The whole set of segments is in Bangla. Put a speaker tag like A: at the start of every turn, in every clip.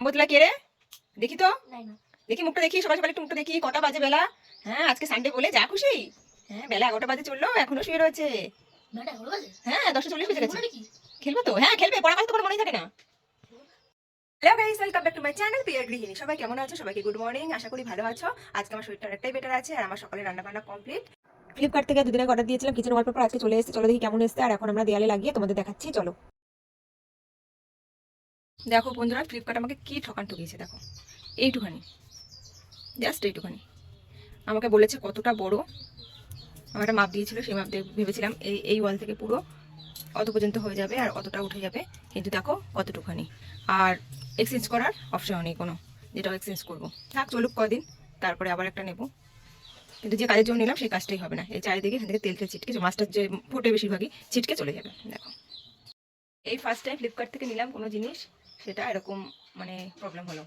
A: বোতলা কে রে? দেখি তো। দেখি মুখটা দেখি সবাই সবাই একটু মুখটা দেখি কটা বাজে বেলা? হ্যাঁ আজকে সানডে বলে যা খুশি। হ্যাঁ বেলা এগারোটা বাজে চলল এখনও শুয়ে রয়েছে। হ্যাঁ দশটা চল্লিশ বেজে গেছে। খেলব তো? হ্যাঁ খেলবে পড়া তো কোনো মনেই থাকে না। Hello guys welcome back to my channel peer গৃহিণী সবাই কেমন আছো? সবাইকে গুড মর্নিং আশা করি ভালো আছো। আজকে আমার শরীরটা অনেকটাই বেটার আছে আর আমার সকালে রান্না বান্না কমপ্লিট ফ্লিপকার্ট থেকে দুদিন আগে অর্ডার দিয়েছিলাম কিচেন ওয়ালপেপার আজকে চলে এসেছে। চলো দেখি কেমন এসেছে। আর এখন আমরা দেয়ালে লাগিয়ে তোমাদের দেখাচ্ছি। চলো। দেখো বন্ধুরা ফ্লিপকার্ট আমাকে কী ঠকান ঠকিয়েছে, দেখো। এইটুখানি। জাস্ট এইটুখানি। আমাকে বলেছে কতটা বড়। আমার একটা মাপ দিয়েছিল, সেই মাপ ভেবেছিলাম এই এই ওয়াল থেকে পুরো অত পর্যন্ত হয়ে যাবে আর অতটা উঠে যাবে। কিন্তু দেখো, কতটুখানি। আর এক্সচেঞ্জ করার অপশন নেই কোনো যেটা এক্সচেঞ্জ করব। থাক, চলুক কদিন, তারপরে আবার একটা নেব। কিন্তু যে কাজের জন্য নিলাম, সেই কাজটাই হবে না। এই চারিদিকে, এখান থেকে তেল তেল ছিটকে মাছটার যে ফোটে বেশিরভাগই ছিটকে চলে যাবে, দেখো। এই ফার্স্ট টাইম ফ্লিপকার্ট থেকে নিলাম কোনো জিনিস। সেটা এরকম মানে প্রবলেম হলো।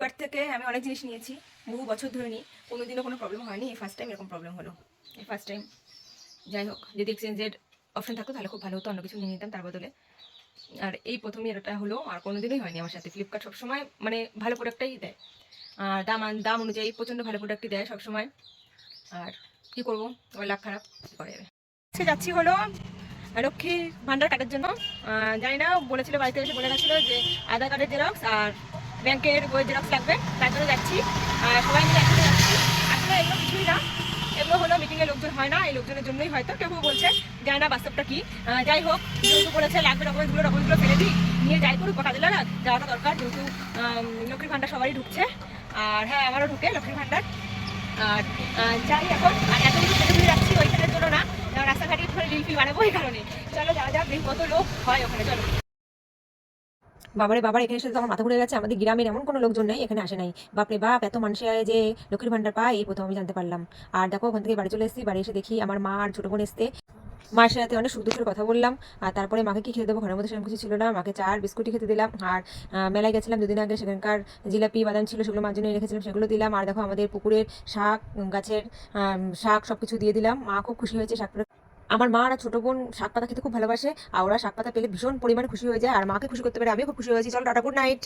A: ফ্লিপকার্ট থেকে আমি অনেক জিনিস নিয়েছি, বহু বছর ধরে নিই কোনোদিনও কোনো প্রবলেম হয়নি, এই ফার্স্ট টাইম এরকম প্রবলেম হলো। এই ফার্স্ট টাইম যাই হোক, যদি এক্সচেঞ্জের অপশন থাকতো তাহলে খুব ভালো হতো, অন্য কিছু নিয়ে নিতাম তার বদলে। আর এই প্রথমে এটা হলো আর কোনোদিনই হয়নি আমার সাথে। ফ্লিপকার্ট সবসময় মানে ভালো প্রোডাক্টটাই দেয়। আর দাম দাম অনুযায়ী প্রচণ্ড ভালো প্রোডাক্টই দেয় সবসময়। আর কি করব? আমার লাভ খারাপ করা যাবে? যাচ্ছি হলো লক্ষ্মী ভান্ডার কার্ডের জন্য। জানি না, বলেছিল বাড়িতে এসে বলে গেছিল যে আধার কার্ডের জেরক্স আর ব্যাংকের বই জেরক্স লাগবে তার জন্য যাচ্ছি। আর সবাই মিলে একসাথে যাচ্ছি। আসলে এগুলো কিছুই না। এগুলো হলো মিটিংয়ে লোকজন হয় না, এই লোকজনের জন্যই হয়তো। কেউ বলছে, জানি না বাস্তবটা কি। যাই হোক, যেহেতু বলেছে লাগবে ডকুমেন্টগুলো ডকুমেন্টগুলো ফেলে দিই। নিয়ে যাই করুক কাজে লাগাক যাওয়াটা দরকার। যেহেতু লক্ষ্মীর ভান্ডার সবারই ঢুকছে। আর হ্যাঁ আমারও ঢুকে লক্ষ্মীর ভান্ডার। আর যাই এখন। আর এত কিছু ফেলে দিয়ে যাচ্ছি ওইখানের জন্য না কারণ রাস্তাঘাটে একটু বাবারে, বাবার এখানে এসে তো আমার মাথা ঘুরে গেছে। আমাদের গ্রামের এমন কোনো লোকজন নেই, এখানে আসে নাই। বাপরে বাপ, এত মানুষে যে লক্ষ্মীর ভান্ডার পায়, এই প্রথম আমি জানতে পারলাম। আর দেখো, ওখান থেকে বাড়ি চলে এসেছি, বাড়ি এসে দেখি আমার মা আর ছোটো বোন এসতে মার সাথে অনেক সুখ দুঃখের কথা বললাম। আর তারপরে মাকে কি খেতে দেবো, ঘরের মধ্যে সেরকম কিছু ছিল না। মাকে চা আর বিস্কুটই খেতে দিলাম। আর মেলায় গেছিলাম দুদিন আগে, সেখানকার জিলাপি, বাদাম ছিল, সেগুলো মার জন্য রেখেছিলাম, সেগুলো দিলাম। আর দেখো, আমাদের পুকুরের শাক, গাছের শাক সব কিছু দিয়ে দিলাম। মা খুব খুশি হয়েছে, শাক আমার মা আর ছোট বোন শাক পাতা খেতে খুব ভালোবাসে, আর ওরা শাক পাতা পেলে ভীষণ পরিমাণে খুশি হয়ে যায়, আর মাকে খুশি করতে পারে আমিও খুব খুশি হয়েছি। চলো টাটা গুড নাইট